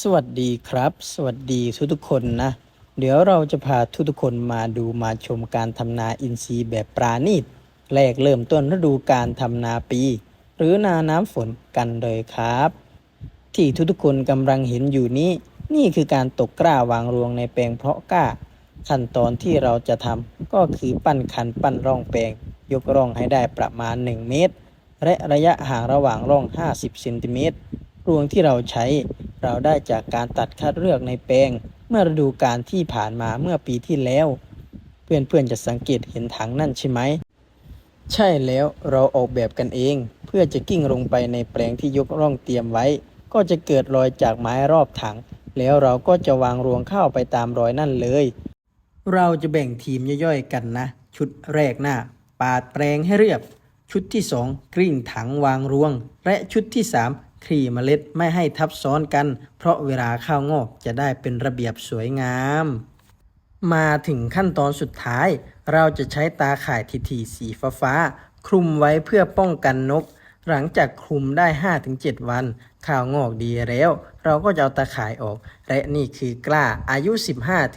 สวัสดีครับ สวัสดีทุกทุกคนนะ เดี๋ยวเราจะพาทุกทุกคนมาดูมาชมการทำนาอินทรีย์แบบปราณีตแรกเริ่มต้นฤดูการทำนาปี หรือนาน้ำฝนกันเลยครับ ที่ทุกทุกคนกำลังเห็นอยู่นี้ นี่คือการตกกล้าวางรวงในแปลงเพาะกล้า ขั้นตอนที่เราจะทำก็คือปั้นคันปั้นร่องแปลง ยกร่องให้ได้ประมาณ 1 เมตร และระยะห่างระหว่างร่อง 50เซนติเมตรรวงที่เราใช้ เราได้จากการตัดคัดเลือกในแปลง เมื่อฤดูกาลที่ผ่านมาเมื่อปีที่แล้ว เพื่อนๆจะสังเกตเห็นถังนั่นใช่ไหม ใช่แล้วเราออกแบบกันเอง เพื่อจะกิ้งลงไปในแปลงที่ยกร่องเตรียมไว้ ก็จะเกิดรอยจากไม้รอบถัง แล้วเราก็จะวางรวงข้าวไปตามรอยนั่นเลย เราจะแบ่งทีมย่อยๆกันนะ ชุดแรกหน้าปาดแปลงให้เรียบ ชุดที่ 2 กริ่งถังวางรวง และชุดที่ 3 คลี่เมล็ดไม่ให้ทับซ้อนกัน เพราะเวลาข้าวงอกจะได้เป็นระเบียบสวยงาม มาถึงขั้นตอนสุดท้าย เราจะใช้ตาข่ายทีทีๆสีฟ้าฟ้าๆคลุมไว้เพื่อป้องกันนก หลังจากคลุมได้ 5-7 วัน ข้าวงอกดีแล้ว เราก็จะเอาตาข่ายออก และนี่คือกล้าอายุ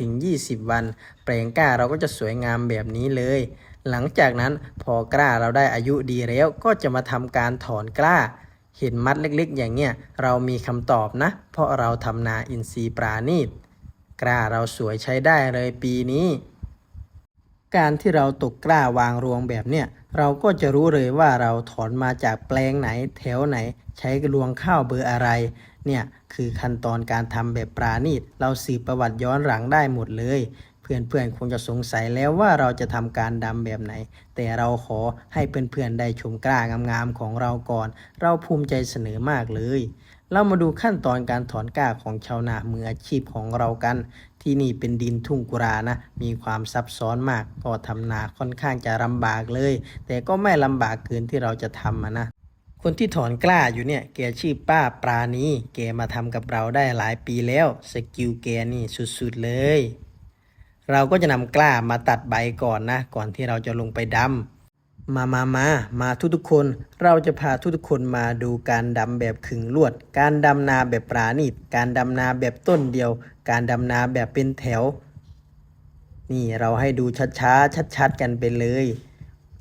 15-20 วัน แปลงกล้าเราก็จะสวยงามแบบนี้เลยหลังจากนั้นพอกล้าเราได้อายุดีแล้วก็จะมาทำการถอนกล้า เห็นมัดเล็กๆ อย่างเงี้ยเรามีคำตอบนะ เพราะเราทำนาอินทรีย์ปราณีตกล้าเราสวยใช้ได้เลยปีนี้ การที่เราตกกล้าวางรวงแบบเนี้ยเราก็จะรู้เลยว่าเราถอนมาจากแปลงไหน แถวไหน ใช้รวงข้าวเบอร์อะไร เนี่ยคือขั้นตอนการทำแบบปราณีต เราสืบประวัติย้อนหลังได้หมดเลย เพื่อนๆคงจะสงสัยแล้วว่าเราจะทำการดำแบบไหน แต่เราขอให้เพื่อนๆได้ชมกล้างามๆของเราก่อน เราภูมิใจเสนอมากเลย เรามาดูขั้นตอนการถอนกล้าของชาวนามืออาชีพของเรากัน ที่นี่เป็นดินทุ่งกุรานะ มีความซับซ้อนมาก ก็ทำนาค่อนข้างจะลำบากเลย แต่ก็ไม่ลำบากเกินที่เราจะทำนะคนที่ถอนกล้าอยู่เนี่ยแกชื่อป้าปราณีแกมาทำกับเราได้หลายปีแล้ว สกิลแกนี่สุดๆเลย เราก็จะนำกล้ามาตัดใบก่อนนะ ก่อนที่เราจะลงไปดำมามามามาทุกๆคน เราจะพาทุกๆคนมาดูการดำแบบขึงลวด การดำนาแบบปราณีต การดำนาแบบต้นเดียว การดำนาแบบเป็นแถว นี่เราให้ดูช้าๆชัดๆกันไปเลย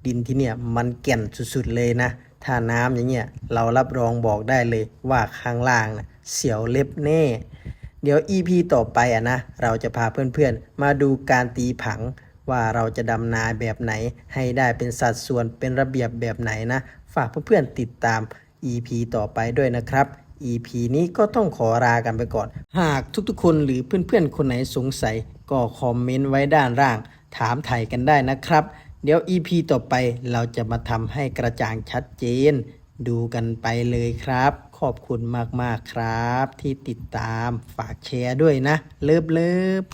ดินที่เนี่ยมันแก่นสุดๆเลยนะถ้าน้ำอย่างเงี้ยเรารับรองบอกได้เลยว่าข้างล่างนะเสียวเล็บแน่ เดี๋ยว EP ต่อไปอะนะ เราจะพาเพื่อนๆ มาดูการตีผัง ว่าเราจะดำนาแบบไหน ให้ได้เป็นสัดส่วนเป็นระเบียบแบบไหนนะ ฝากเพื่อนๆติดตาม EP ต่อไปด้วยนะครับ EP นี้ก็ต้องขอลากันไปก่อน หากทุกๆคนหรือเพื่อนๆ คนไหนสงสัย ก็คอมเมนต์ไว้ด้านล่าง ถามไถ่กันได้นะครับ เดี๋ยว EP ต่อไปเราจะมาทำให้กระจ่างชัดเจน ดูกันไปเลยครับ ขอบคุณมาก ๆ ครับ ที่ติดตามฝากแชร์ด้วยนะ เลิฟเลิฟ